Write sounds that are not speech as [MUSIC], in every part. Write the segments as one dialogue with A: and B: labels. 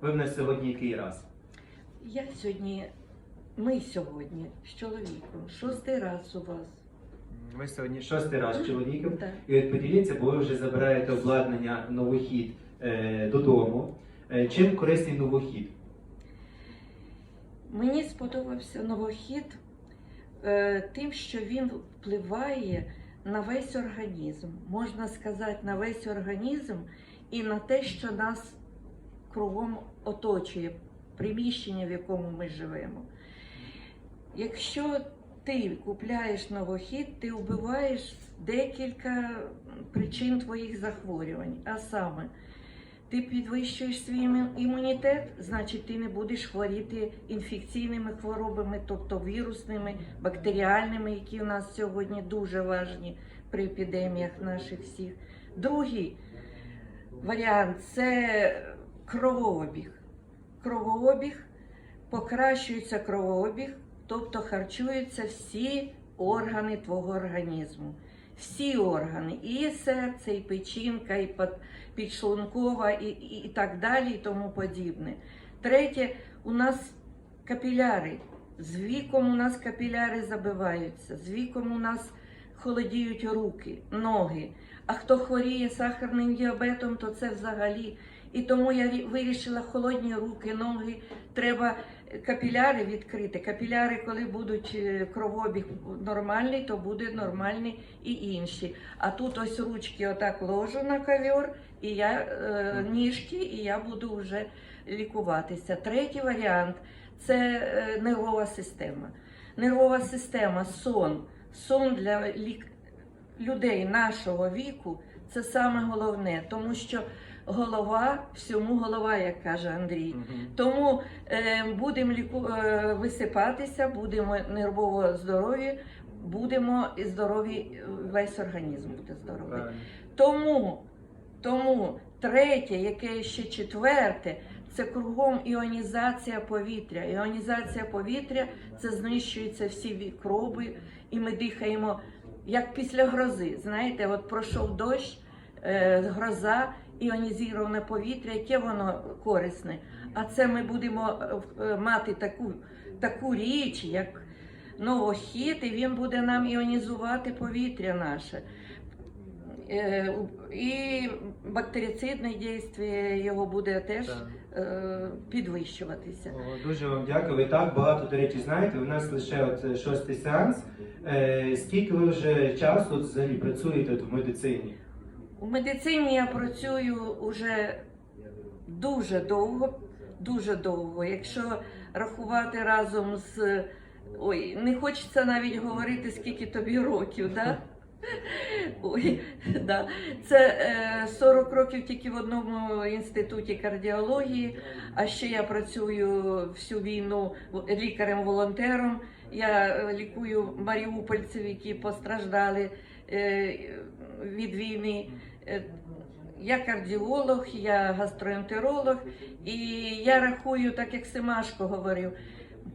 A: Ви в нас сьогодні який раз?
B: Я сьогодні, ми сьогодні з чоловіком, шостий раз у вас.
A: Ви сьогодні шостий раз з чоловіком.
B: Так.
A: І от поділіться, бо ви вже забираєте обладнання новохід е, додому. Е, чим корисний новохід?
B: Мені сподобався новохід е, тим, що він впливає на весь організм. Можна сказати, на весь організм і на те, що нас кругом оточує, приміщення, в якому ми живемо. Якщо ти купляєш новохід, ти вбиваєш декілька причин твоїх захворювань. А саме, ти підвищуєш свій імунітет, значить ти не будеш хворіти інфекційними хворобами, тобто вірусними, бактеріальними, які у нас сьогодні дуже важні при епідеміях наших всіх. Другий варіант це кровообіг. Кровообіг, покращується кровообіг, тобто харчуються всі органи твого організму. Всі органи, і серце, і печінка, і підшлункова, і, і, і так далі, і тому подібне. Третє, у нас капіляри. З віком у нас капіляри забиваються, з віком у нас холодіють руки, ноги. А хто хворіє сахарним діабетом, то це взагалі. І тому я вирішила холодні руки, ноги. Треба капіляри відкрити. Капіляри, коли будуть е, кровообіг нормальний, то буде нормальний і інші. А тут ось ручки отак ложу на ковер, і я е, ніжки, і я буду вже лікуватися. Третій варіант це е, нервова система. Нервова система, сон. Сон для лік... людей нашого віку це саме головне, тому що голова всьому голова, як каже Андрій. Тому е, будемо ліку... е, висипатися, будемо нервово здорові, будемо і здорові, е, весь організм буде здоровий.
A: Правильно.
B: Тому, тому третє, яке ще четверте, це кругом іонізація повітря. Іонізація повітря це знищуються всі мікроби, і ми дихаємо як після грози. Знаєте, от пройшов дощ, гроза, іонізоване повітря, яке воно корисне. А це ми будемо е, е, мати таку, таку річ, як новохід, і він буде нам іонізувати повітря наше. Е, І бактерицидне дійство його буде теж
A: Так.
B: е, підвищуватися.
A: О, Дуже вам дякую. Ви так багато, до речі, знаєте. У нас лише от е, шостий сеанс. Е, скільки ви вже часу взагалі працюєте в медицині?
B: У медицині я працюю уже дуже довго, дуже довго. Якщо рахувати разом з. Ой, не хочеться навіть говорити, скільки тобі років, да? [LAUGHS] Ой, да. Це е, 40 років тільки в одному інституті кардіології, а ще я працюю всю війну лікарем-волонтером. Я е, лікую маріупольців, які постраждали е, від війни. Е, Я кардіолог, я гастроентеролог, і я рахую, так як Семашко говорив,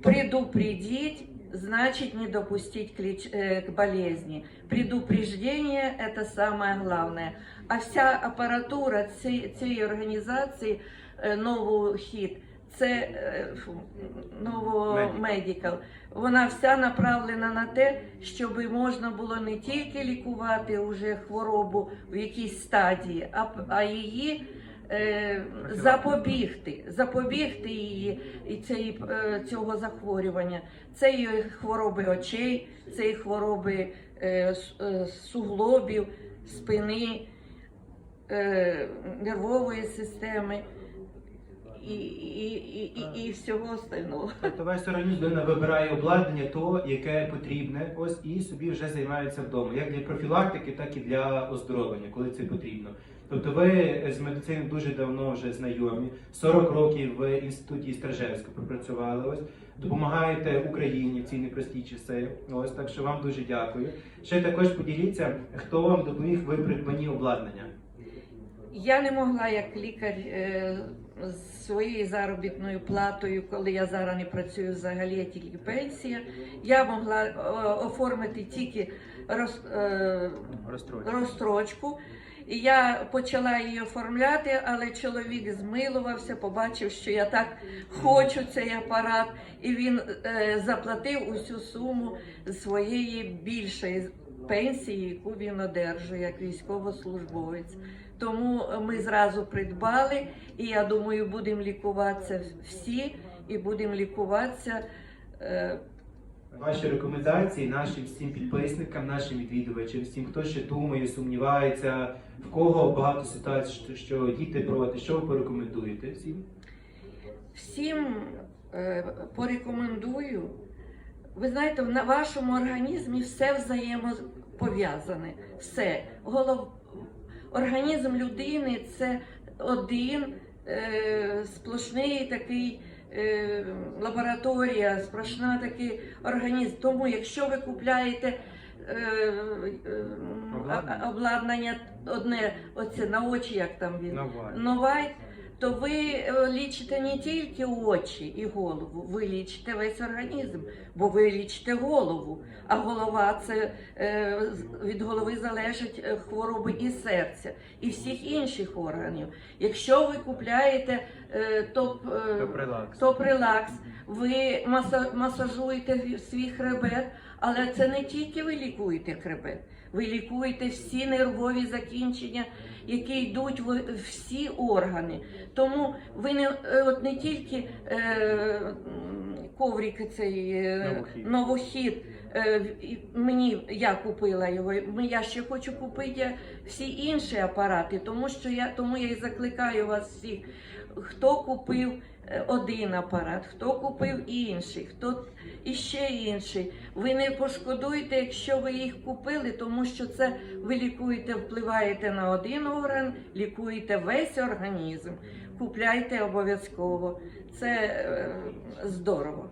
B: предупредить, значит не допустить э, к болезни. Предупреждение – это самое главное. А вся апаратура цієї, організації е, «Новохід» – це Медикал», вона вся направлена на те, щоб можна було не тільки лікувати уже хворобу в якійсь стадії, а, а її е, запобігти, запобігти її і цієї, е, цього захворювання. Це і хвороби очей, це і хвороби е, е, суглобів, спини, е, нервової системи і, і, і, і, і всього остального.
A: Тобто весь організм людина вибирає обладнання, то яке потрібне, ось і собі вже займається вдома, як для профілактики, так і для оздоровлення, коли це потрібно. Тобто ви з медициною дуже давно вже знайомі, 40 років в інституті Стражевського пропрацювали. Ось допомагаєте Україні в ці непрості часи. Ось так що вам дуже дякую. Ще також поділіться, хто вам допоміг ви придбанні обладнання.
B: Я не могла як лікар е, з своєю заробітною платою, коли я зараз не працюю взагалі, а тільки пенсія. Я могла е, оформити тільки роз, е, розстрочку. І я почала її оформляти, але чоловік змилувався, побачив, що я так хочу цей апарат, і він е, заплатив усю суму своєї більшої пенсії, яку він одержує як військовослужбовець. Тому ми зразу придбали, і я думаю, будемо лікуватися всі, і будемо лікуватися. е,
A: Ваші рекомендації нашим всім підписникам, нашим відвідувачам, всім, хто ще думає, сумнівається, в кого багато ситуацій, що- діти проти, що ви порекомендуєте всім?
B: Всім е, порекомендую. Ви знаєте, на вашому організмі все взаємопов'язане. Все. Голов... Організм людини це один е, сплошний такий. е, Лабораторія, сплошна такий організм. Тому, якщо ви купляєте е, е,
A: Обладнання.
B: обладнання одне, оце на очі, як там він,
A: Новай.
B: То ви е, лічите не тільки очі і голову, ви лічите весь організм, бо ви лічите голову. А голова це е, від голови залежать е, хвороби і серця, і всіх інших органів. Якщо ви купляєте топ,
A: Топрелакс.
B: ви маса- масажуєте свій хребет, але це не тільки ви лікуєте хребет, ви лікуєте всі нервові закінчення, які йдуть в всі органи. Тому ви не е, от не тільки е, м, коврик цей е,
A: Новохід.
B: новохід. е, Мені я купила його. Я ще хочу купити всі інші апарати, тому що я тому я і закликаю вас всіх, хто купив е, один апарат, хто купив інший, хто іще інший. Ви не пошкодуєте, якщо ви їх купили, тому що це ви лікуєте, впливаєте на один орган, лікуєте весь організм. Купляйте обов'язково. Це е, здорово.